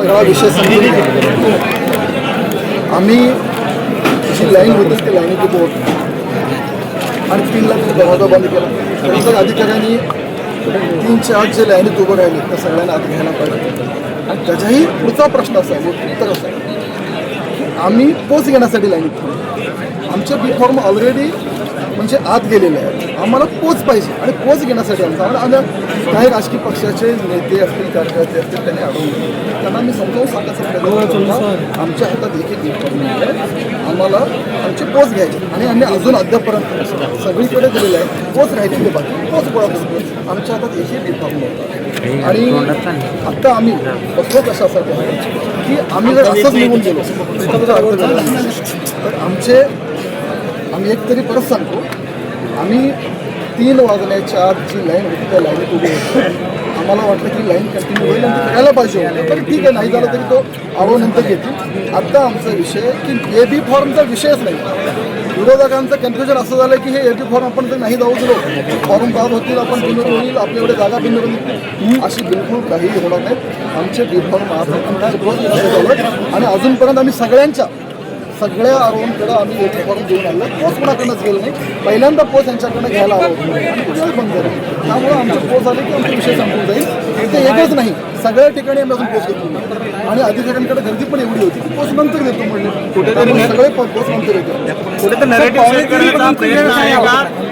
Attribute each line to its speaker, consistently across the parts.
Speaker 1: सगळा विषय समजून आम्ही जी लाईन होती ती लाईनीची बोट आणि तीन लाख दरवाजा बंद केला. खरं अधिकाऱ्यांनी तीन चार जे लाईनीत उभं राहिले त्या सगळ्यांना आत घ्यायला पाहिजे. आणि त्याच्याही पुढचा प्रश्न असा आहे उत्तर असा आहे. आम्ही पोच घेण्यासाठी लाईनीत आमचे बी फॉर्म ऑलरेडी म्हणजे आत गेलेले आहेत आम्हाला पोच पाहिजे आणि पोच घेण्यासाठी आमचा आणि आम्ही काही राजकीय पक्षाचे नेते असतील कार्यकर्ते असतील त्यांनी अडवून त्यांना मी समजावून सांगायचा आमच्या हातात एक एक आहे आम्हाला आमची पोच घ्यायची आणि आम्ही अजून अद्यापर्यंत सगळीकडे दिलेलं आहे. पोच राहायची ते बाकी. पोच गोळा करतो आमच्या हातात एक एक बी फॉर्म नव्हता आणि आता आम्ही बसलो कशासाठी? आहे की आम्ही जर असंच निघून गेलो आहे. तर आमचे आम्ही एक तरी परत सांगतो. आम्ही तीन वाजण्याच्या आत जी लाईन होती त्या लाईनीत उभी होती. आम्हाला वाटलं की लाईन कंटिन्यू होईल आणि करायला पाहिजे होतं. तर ठीक आहे नाही झालं तरी तो आरो नंतर घेतील. आत्ता आमचा विषय की ए बी फॉर्मचा विषयच नाही. विरोधकांचं कन्फ्युजन असं झालं की हे ए बी फॉर्म आपण जर नाही जाऊ दिलो. फॉर्म बाद होतील आपण बिनर होईल आपल्याकडे जागा बिनर होईल अशी बिलकुल काही होणार नाही. आमचे बी फॉर्म आज आणि अजूनपर्यंत आम्ही सगळ्यांच्या सगळ्या आरोग्यांकडे आम्ही एक फॉर्म घेऊन आलो. पोच कोणाकडनंच गेलो नाही. पहिल्यांदा पोच यांच्याकडनं घ्यायला हवं होतं. आणि कुठेच बंद झालं त्यामुळे आमचे पोच आले की आमचा विषय संपून जाईल. ते एकच नाही. सगळ्या ठिकाणी आम्ही अजून पोच नाही. आणि अधिकाऱ्यांकडे गर्दी पण एवढी होती की पोच नंतर देतो म्हणले. सगळे पो- पोच नंतर येतो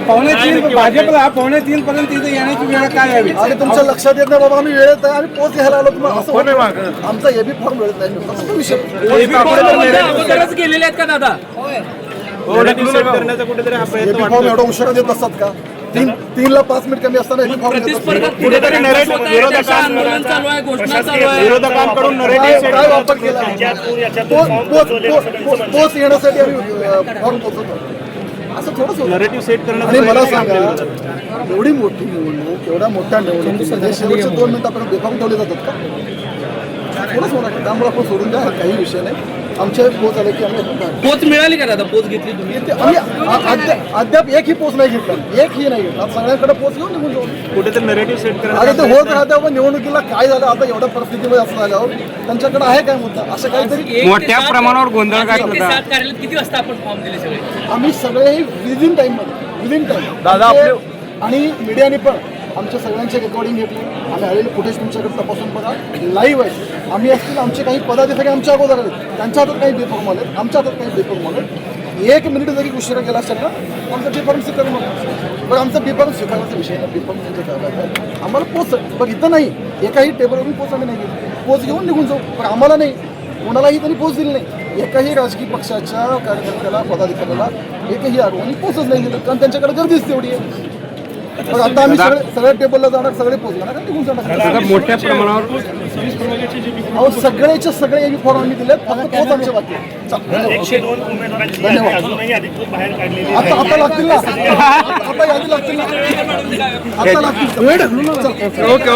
Speaker 2: पावणे तीन भाजपला पावणे तीन पर्यंत इथे येण्याची वेळ काय यावी?
Speaker 1: आणि तुमच्या लक्षात येत नाही बाबा आम्ही वेळेत आहे आणि पोच घ्यायला आलो तुम्हाला. असं होतं. नाही. आमचा एबी फॉर्म वेळेत नाही. विषय
Speaker 3: अगोदरच गेलेले आहेत का दादा?
Speaker 4: नरेटिव्ह सेट करण्याचा कुठेतरी हा प्रयत्न
Speaker 1: एबी
Speaker 4: वाटतो
Speaker 1: फॉर्म एवढा उशिरा देत असतात का? तीन तीनला पाच मिनिट कमी असताना एबी फॉर्म देत
Speaker 3: प्रतिस्पर्धा
Speaker 1: असतात.
Speaker 3: कुठेतरी
Speaker 4: narrative
Speaker 3: होत आहे, त्याचं आंदोलन चालू आहे घोषणा चालू आहे.
Speaker 4: विरोधकांकडून
Speaker 1: काय
Speaker 4: नरेटिव्ह सेट
Speaker 1: काय वापर केला? पोच पोच पोच- पोच- पोच येण्यासाठी आम्ही फॉर्म पोचवतो. असं थोडंच
Speaker 4: सेट
Speaker 1: आणि मला सांगा एवढी मोठी निवडणूक एवढ्या मोठ्या निवडणुकीमध्ये शेवटचे दोन मिनिटापर्यंत बेफाम ठेवले जातात का? थोडंच होणार त्यामुळे आपण सोडून द्या काही विषय नाही. आमच्या पोच आले की आम्ही
Speaker 3: पोच मिळाली का दादा? पोच घेतली तुम्ही?
Speaker 1: आम्ही अद्याप अद्याप एकही पोच नाही घेतला. एकही नाही घेतला. आता सगळ्यांकडे पोच घेऊन निघून जाऊ.
Speaker 4: कुठेतरी नरेटिव्ह सेट
Speaker 1: अरे
Speaker 4: करण्याचा
Speaker 1: ते होत राहते आपण निवडणुकीला काय झालं? आता एवढ्या परिस्थितीमध्ये असं झाल्यावर त्यांच्याकडे आहे काय मुद्दा? असं काहीतरी
Speaker 3: एक
Speaker 2: मोठ्या प्रमाणावर गोंधळ
Speaker 3: एक कार्यालयात किती वाजता आपण फॉर्म दिले सगळे?
Speaker 1: आम्ही सगळे विदिन टाइममध्ये. विदिन टाइम
Speaker 4: दादा,
Speaker 1: आणि मीडियाने पण. आमच्या सगळ्यांचे रेकॉर्डिंग घेतली. आम्ही आलेले फुटेज तुमच्याकडे तपासून बघा. लाईव्ह आहे. आम्ही असतील आमचे काही पदाधिकारी आमच्या अगोदर आले त्यांच्या हातात काही बेफॉर्म आले आमच्या हातात काही बेफॉर्म आले एक मिनिट जरी उशिरा गेला असेल ना आमचा बेफॉर्म स्वीकार बघा. पण आमचा बेफॉर्म स्वीकारण्याचा विषय आहे बेफॉर्म त्यांच्या ताब्यात आम्हाला पोच बघ इथं नाही. एकाही टेबलवरून पोच आम्ही नाही घेऊ पोच घेऊन निघून जाऊ. पण आम्हाला नाही. कोणालाही त्यांनी पोच दिली नाही. एकाही राजकीय पक्षाच्या कार्यकर्त्याला पदाधिकाऱ्याला एकही आगवणी पोचच नाही दिलं. कारण त्यांच्याकडे गर्दीच तेवढी आहे. पण आता आम्ही सगळे सगळ्या टेबलला जाणार सगळे
Speaker 2: दादा मोठ्या प्रमाणावर
Speaker 1: अहो सगळ्याचे सगळे फॉर्म आम्ही दिले फक्त पोच आमच्या बाकी आहे. चालेल.
Speaker 5: एकशे दोन उमेदवारांची
Speaker 1: धन्यवाद.
Speaker 5: यादी अजूनही अधिकृत बाहेर काढलेली
Speaker 1: आता आता लागतील ना आता यादी लागतील ना आता लागतील चल.
Speaker 2: ओके